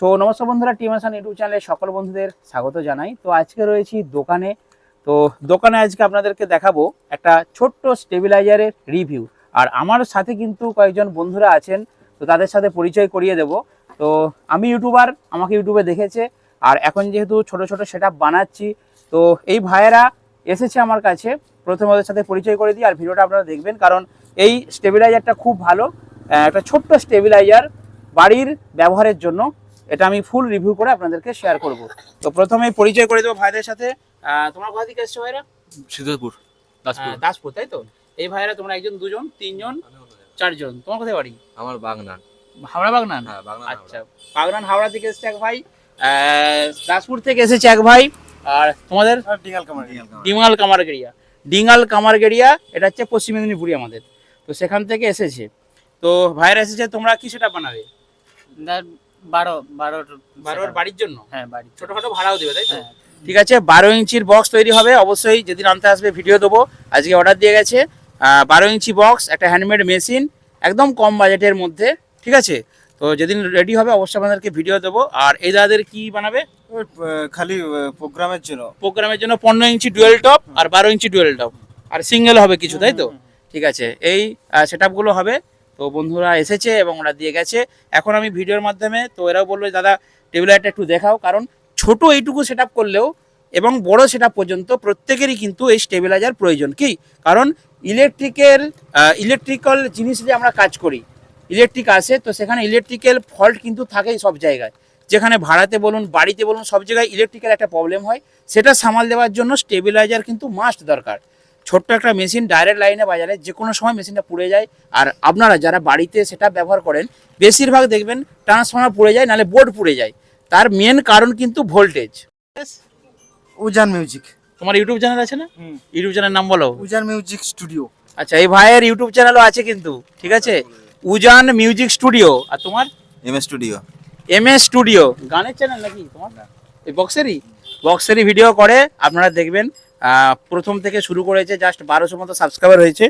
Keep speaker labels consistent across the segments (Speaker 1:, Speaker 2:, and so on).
Speaker 1: So নমস্কার বন্ধুরা team আসান YouTube চ্যানেলে সকল বন্ধুদের স্বাগত জানাই। তো আজকে রয়েছি দোকানে। তো দোকানে আজকে আপনাদেরকে দেখাবো একটা ছোট্ট স্টেবিলাইজারের রিভিউ আর আমার সাথে কিন্তু কয়েকজন বন্ধুরা আছেন, তো তাদের সাথে পরিচয় করিয়ে দেব। তো আমি ইউটিউবার, আমাকে ইউটিউবে দেখেছে। আর এখন যেহেতু ছোট ছোট সেট বানাচ্ছি, তো এই ভাইয়েরা এসেছে আমার কাছে। প্রথমে ওদের সাথে পরিচয় করে দিই, আর ভিডিওটা আপনারা দেখবেন। কারণ এই স্টেবিলাইজারটা খুব ভালো একটা ছোট্ট স্টেবিলাইজার বাড়ির ব্যবহারের জন্য। এটা আমি ফুল রিভিউ করে আপনাদেরকে শেয়ার করব। তো প্রথমে পরিচয় করে দেবো ভাইদের সাথে। আহ, তোমরা কোথা থেকে এসছো ভাইরা?
Speaker 2: সিদ্ধপুর দাসপুর।
Speaker 1: দাসপুর তাই তো? এই ভাইরা তোমরা একজন দুজন তিনজন চারজন। তোমার কোথায় বাড়ি?
Speaker 2: আমার বাগনান।
Speaker 1: হাওড়া বাগনান?
Speaker 2: হ্যাঁ
Speaker 1: আচ্ছা বাগনান হাওড়া থেকে এসেছে এক ভাই। দাসপুর থেকে এসেছে এক ভাই। আর তোমাদের?
Speaker 2: ডিঙ্গাল কামার
Speaker 1: ডিঙ্গাল কামারগেরিয়া ডিঙ্গাল কামারগেরিয়া এটা হচ্ছে পশ্চিম মেদিনীপুরই আমাদের। তো সেখান থেকে এসেছে। তো ভাইরা এসেছে তোমরা কি সেটা বানাবে?
Speaker 3: বারো বারো
Speaker 1: বারোর বাড়ির জন্য?
Speaker 3: হ্যাঁ বাড়ি
Speaker 1: ছোটখাটো ভাড়াও দেবে তাই তো?
Speaker 3: হ্যাঁ।
Speaker 1: ঠিক আছে বারো ইঞ্চির বক্স তৈরি হবে। অবশ্যই যেদিন আনতে আসবে ভিডিও দেবো। আজকে অর্ডার দিয়ে গেছে। বারো ইঞ্চি বক্স একটা হ্যান্ডমেড মেশিন একদম কম বাজেটের মধ্যে। ঠিক আছে? তো যেদিন রেডি হবে অবশ্যই আপনাদেরকে ভিডিও দেবো। আর এই দাদাদের কি বানাবে?
Speaker 4: খালি প্রোগ্রামের জন্য।
Speaker 1: প্রোগ্রামের জন্য পনেরো ইঞ্চি ডুয়েল টপ আর বারো ইঞ্চি ডুয়েল টপ আর সিঙ্গেল হবে কিছু তাই তো? ঠিক আছে। এই সেট হবে। তো বন্ধুরা এসেছে এবং ওরা দিয়ে গেছে। এখন আমি ভিডিওর মাধ্যমে তো এরাও বলল দাদা টেবিলারটা একটু দেখাও, কারণ ছোট এইটুকু সেট করলেও এবং বড় সেট পর্যন্ত প্রত্যেকেরই কিন্তু এই স্টেবিলাইজার প্রয়োজন। কি? কারণ ইলেকট্রিক্যাল ইলেকট্রিক্যাল জিনিস যে আমরা কাজ করি। ইলেকট্রিক আসে, তো সেখানে ইলেকট্রিক্যাল ফল্ট কিন্তু থাকেই সব জায়গায়। যেখানে ভাড়াতে বলুন, বাড়িতে বলুন, সব জায়গায় ইলেকট্রিক্যাল একটা প্রবলেম হয়। সেটা সামাল দেওয়ার জন্য স্টেবিলাইজার কিন্তু মাস্ট দরকার। ছোট্ট একটা মেশিন ডাইরেক্ট লাইনে বাজারে যে কোনো সময় মেশিনটা পুড়ে যায়। আর আপনারা যারা বাড়িতে সেটা ব্যবহার করেন বেশিরভাগ দেখবেন ট্রান্সফর্মার পুড়ে যায় নাহলে বোর্ড পুড়ে যায়। তার মেন কারণ কিন্তু ভোল্টেজ
Speaker 4: উজান মিউজিক
Speaker 1: তোমার ইউটিউব চ্যানেল আছে না? ইউটিউব চ্যানেল নাম বলো।
Speaker 4: উজান মিউজিক স্টুডিও
Speaker 1: আচ্ছা এই ভাইয়ের ইউটিউব চ্যানেলও আছে কিন্তু ঠিক আছে? উজান মিউজিক স্টুডিও আর তোমার?
Speaker 2: M S studio
Speaker 1: M S studio গানের চ্যানেল নাকি তোমার? না। এই বক্সেরই বক্সেরই ভিডিও করে আপনারা দেখবেন প্রথম থেকে শুরু করেছে জাস্ট বারোশো মতো সাবস্ক্রাইবার হয়েছে।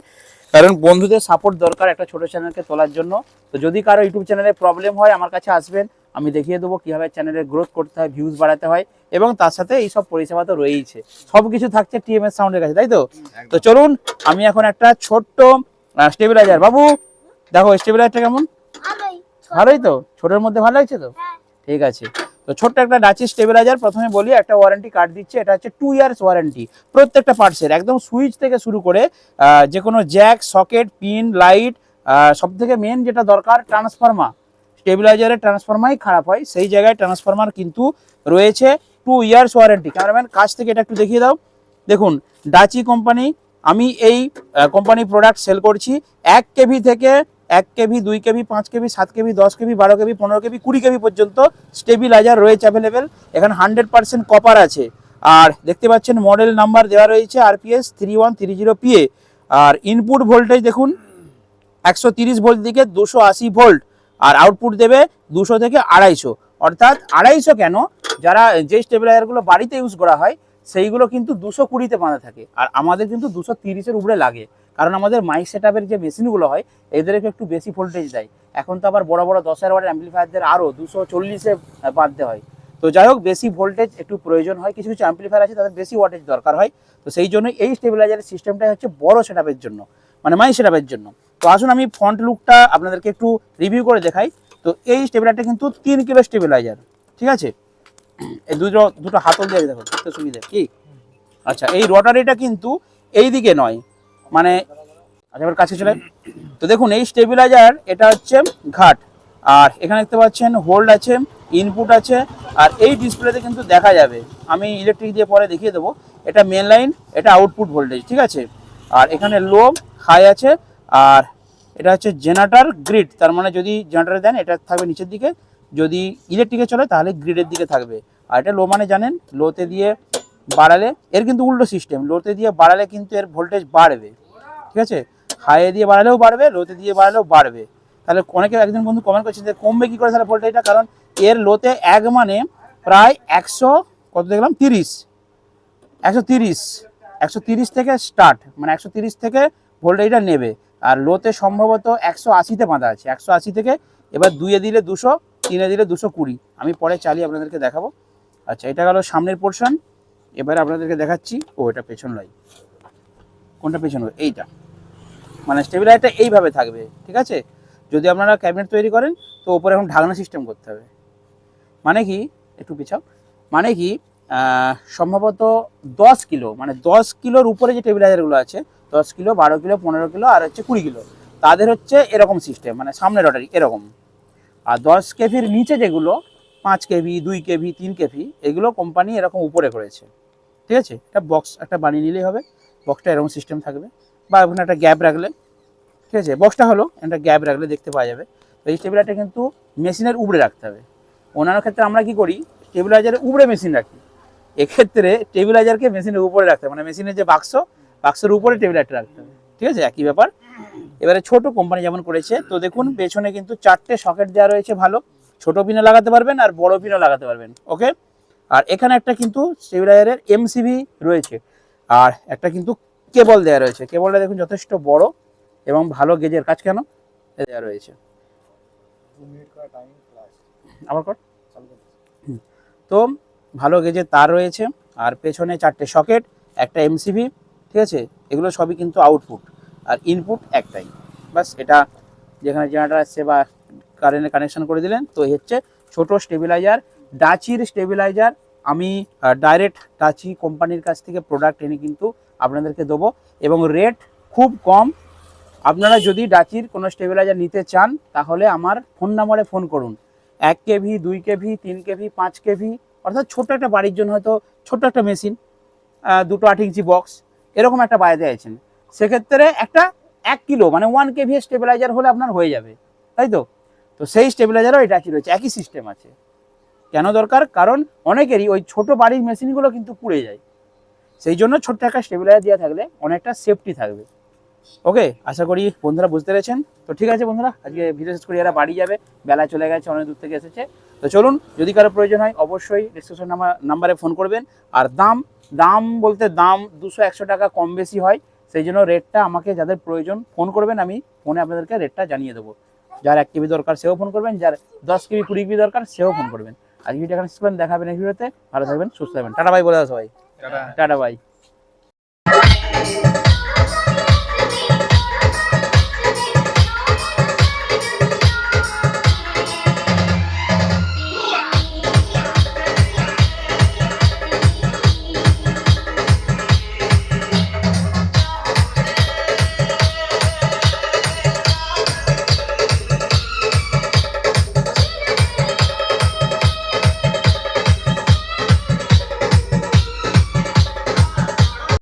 Speaker 1: কারণ বন্ধুদের সাপোর্ট দরকার একটা ছোট চ্যানেলকে তোলার জন্য। তো যদি কারও ইউটিউব চ্যানেলে প্রবলেম হয় আমার কাছে আসবেন। আমি দেখিয়ে দেবো কীভাবে চ্যানেলের গ্রোথ করতে হয় ভিউজ বাড়াতে হয় এবং তার সাথে এই সব পরিষেবা তো রয়েইছে। সব কিছু থাকছে টিএমএস সাউন্ডের কাছে তাই তো? তো চলুন আমি এখন একটা ছোট্ট স্টেবিলাইজার বাবু দেখো স্টেবিলাইজারটা কেমন?
Speaker 5: ভালোই
Speaker 1: ভালোই তো? ছোটোর মধ্যে ভালো লাগছে তো?
Speaker 5: হ্যাঁ।
Speaker 1: ঠিক আছে। তো ছোট্ট একটা ডাচি স্টেবিলাইজার প্রথমে বলি, একটা ওয়ারেন্টি কার্ড দিচ্ছে, এটা হচ্ছে টু ইয়ার্স ওয়ারেন্টি প্রত্যেকটা পার্টসের একদম সুইচ থেকে শুরু করে যে কোনো জ্যাক সকেট পিন লাইট সব থেকে মেন যেটা দরকার ট্রান্সফর্মার স্টেবিলাইজারের ট্রান্সফর্মারই খারাপ হয়, সেই জায়গায় ট্রান্সফর্মার কিন্তু রয়েছে টু ইয়ার্স ওয়ারেন্টি ক্যামেরাম্যান কাছ থেকে এটা একটু দেখিয়ে দাও। দেখুন ডাচি কোম্পানি আমি এই কোম্পানি প্রোডাক্ট সেল করছি, এক কেভি থেকে এক কেভি, দুই কেভি, পাঁচ কেভি, সাত কেভি, দশ কেভি, বারো কেভি, পনেরো কেভি, কুড়ি কেভি পর্যন্ত স্টেবিলাইজার রয়েছে অ্যাভেলেবেল এখানে হান্ড্রেড পার্সেন্ট কপার আছে। আর দেখতে পাচ্ছেন মডেল নাম্বার দেওয়া রয়েছে RPS three one three zero PA আর ইনপুট ভোল্টেজ দেখুন, একশো তিরিশ ভোল্ট দিকে দুশো আশি ভোল্ট আর আউটপুট দেবে দুশো থেকে আড়াইশো। অর্থাৎ আড়াইশো কেন? যারা যে স্টেবিলাইজারগুলো বাড়িতে ইউজ করা হয়, সেইগুলো কিন্তু দুশো কুড়িতে বাঁধা থাকে। আর আমাদের কিন্তু দুশো তিরিশের উপরে লাগে। কারণ আমাদের মাইক সেট যে মেশিনগুলো হয়, এদেরকে একটু বেশি ভোল্টেজ দেয়। এখন তো আবার বড় বড় দশ হাজার ওয়াটের অ্যাম্পলিফায়ারদের আরও দুশো চল্লিশে বাঁধতে হয়। তো যাই হোক, বেশি ভোল্টেজ একটু প্রয়োজন হয়, কিছু কিছু অ্যাম্পলিফায়ার আছে, তাদের বেশি ওয়াটেজ দরকার হয়। তো সেই জন্য এই স্টেবিলাইজারের সিস্টেমটাই হচ্ছে বড় সেট জন্য মানে মাই সেট জন্য। তো আসুন আমি ফ্রন্ট লুকটা আপনাদেরকে একটু রিভিউ করে দেখাই। তো এই স্টেবিলাইজারটা কিন্তু তিন কিলো স্টেবিলাইজার ঠিক আছে? এই দুটো দুটো হাতল দিয়ে দেখো দেখতে সুবিধা, কি? আচ্ছা এই রটারিটা কিন্তু এই দিকে নয়। মানে আচ্ছা কাছে চলে। তো দেখুন, এই স্টেবিলাইজার এটা হচ্ছে ঘাট। আর এখানে দেখতে পাচ্ছেন হোল্ড আছে ইনপুট আছে, আর এই ডিসপ্লেতে কিন্তু দেখা যাবে। আমি ইলেকট্রিক দিয়ে পরে দেখিয়ে দেবো। এটা মেন লাইন এটা আউটপুট ভোল্টেজ ঠিক আছে? আর এখানে লো হাই আছে, আর এটা হচ্ছে জেনারেটার গ্রিড তার মানে যদি জেনারেটর দেন, এটা থাকবে নিচের দিকে। যদি ইলেকট্রিকে চলে, তাহলে গ্রিডের দিকে থাকবে। আর এটা লো মানে জানেন লোতে দিয়ে বাড়ালে, এর কিন্তু উল্টো সিস্টেম লোতে দিয়ে বাড়ালে কিন্তু এর ভোল্টেজ বাড়বে। ঠিক আছে? হাইয়ে দিয়ে বাড়ালেও বাড়বে লোতে দিয়ে বাড়ালেও বাড়বে। তাহলে অনেকে একজন বন্ধু কমেন্ট করছেন যে, কমবে কি করে তাহলে ভোল্টেজটা কারণ এর লোতে এক মানে প্রায় একশো, কত দেখলাম? তিরিশ। একশো তিরিশ। একশো তিরিশ থেকে স্টার্ট মানে একশো তিরিশ থেকে ভোল্টেজটা নেবে। আর লোতে সম্ভবত একশো আশিতে বাঁধা আছে। একশো আশি থেকে এবার দুইয়ে দিলে দুশো, তিনে দিলে দুশো কুড়ি। আমি পরে চালিয়ে আপনাদেরকে দেখাবো। আচ্ছা এটা গেল সামনের পোর্শন এবারে আপনাদেরকে দেখাচ্ছি। ও, এটা পেছন লাই কোনটা পেছন এইটা। মানে স্টেবিলাইজারটা এইভাবে থাকবে, ঠিক আছে? যদি আপনারা ক্যাবিনেট তৈরি করেন, তো ওপরে এখন ঢাকনা সিস্টেম করতে হবে। মানে কি? একটু পিছাও। মানে কি? সম্ভবত দশ কিলো মানে দশ কিলোর উপরে যে টেবিলাইজারগুলো আছে, দশ কিলো, বারো কিলো, পনেরো কিলো, আর হচ্ছে কুড়ি কিলো, তাদের হচ্ছে এরকম সিস্টেম মানে সামনে রটারি এরকম। আর দশ কেভির নিচে যেগুলো, পাঁচ কেভি, দুই কেভি, তিন কেভি, এগুলো কোম্পানি এরকম উপরে করেছে। ঠিক আছে? একটা বক্স একটা বানিয়ে নিলেই হবে। বক্সটা এরকম সিস্টেম থাকবে। বা ওখানে একটা গ্যাপ রাখলে, ঠিক আছে? বক্সটা হলো, একটা গ্যাপ রাখলে দেখতে পাওয়া যাবে। এই স্টেবিলাইজারটা কিন্তু মেশিনের উপরে রাখতে হবে। অন্যান্য ক্ষেত্রে আমরা কি করি? স্টেবিলাইজারের উপরে মেশিন রাখি। এক্ষেত্রে টেবিলাইজারকে মেশিনের উপরে রাখতে হবে। মানে মেশিনের যে বাক্স বাক্সের উপরে টেবিলাইজারটা রাখতে হবে। ঠিক আছে? একই ব্যাপার। এবারে ছোট কোম্পানি যেমন করেছে, তো দেখুন, পেছনে কিন্তু চারটে সকেট দেওয়া রয়েছে ভালো। ছোট পিনও লাগাতে পারবেন আর বড় পিনও লাগাতে পারবেন। ওকে আর এখানে একটা কিন্তু স্টেবিলাইজারের এমসিবি রয়েছে। আর একটা কিন্তু কেবল দেওয়া রয়েছে। কেবলটা দেখুন যথেষ্ট বড় এবং ভালো গেজের কাজ কেন? দেওয়া রয়েছে। তো ভালো গেজের তার রয়েছে আর পেছনে চারটে সকেট, একটা এমসিবি ঠিক আছে? এগুলো সবই কিন্তু আউটপুট আর ইনপুট একটাই। বাস এটা যেখানে জেনারেটার আসছে বা কারেন্টের কানেকশন করে দিলেন, তো হচ্ছে ছোট স্টেবিলাইজার ডাচির স্টেবিলাইজার আমি ডাইরেক্ট ডাচি কোম্পানির কাছ থেকে প্রোডাক্ট এনে কিন্তু আপনাদেরকে দেবো। এবং রেট খুব কম। আপনারা যদি ডাচির কোনো স্টেবিলাইজার নিতে চান, তাহলে আমার ফোন নাম্বারে ফোন করুন। এক কেভি, দুই কেভি, তিন কেভি, পাঁচ কেভি, অর্থাৎ ছোট্ট একটা বাড়ির জন্য হয়তো ছোট্ট একটা মেশিন দুটো আট ইঞ্চি বক্স এরকম একটা বাড়িতে আছেন। সেক্ষেত্রে একটা এক কিলো মানে ওয়ান কেভি স্টেবিলাইজার হলে আপনার হয়ে যাবে। তাই তো? তো সেই স্টেবিলাইজারও এটা কি রয়েছে। একই সিস্টেম আছে। কেন দরকার? কারণ অনেকেরই ওই ছোট বাড়ির মেশিনগুলো কিন্তু পুড়ে যায়। সেই জন্য ছোট্ট একটা স্টেবিলাইজার দেওয়া থাকলে অনেকটা সেফটি থাকবে। ওকে আশা করি বন্ধুরা বুঝতে পেরেছেন। তো ঠিক আছে বন্ধুরা, আজকে ভিডিও শেষ করে। এরা বাড়ি যাবে, বেলা চলে গেছে, অনেক দূর থেকে এসেছে। তো চলুন, যদি কারও প্রয়োজন হয়, অবশ্যই ডিসক্রিপশন নাম্বার নাম্বারে ফোন করবেন। আর দাম দাম বলতে দাম দুশো একশো টাকা কম বেশি হয়। সেই জন্য রেটটা আমাকে যাদের প্রয়োজন ফোন করবেন। আমি ফোনে আপনাদেরকে রেটটা জানিয়ে দেবো। যার এক কেবি দরকার, সেও ফোন করবেন। যার দশ কেবি কুড়ি কেবি দরকার, সেও ফোন করবেন। আজকে ভিডিও এখানে শেষ দেখাবেন এই ভিডিওতে ভালো থাকবেন সুস্থ থাকবেন। টাটা ভাই বলে দাও সবাই। টাটা। বাই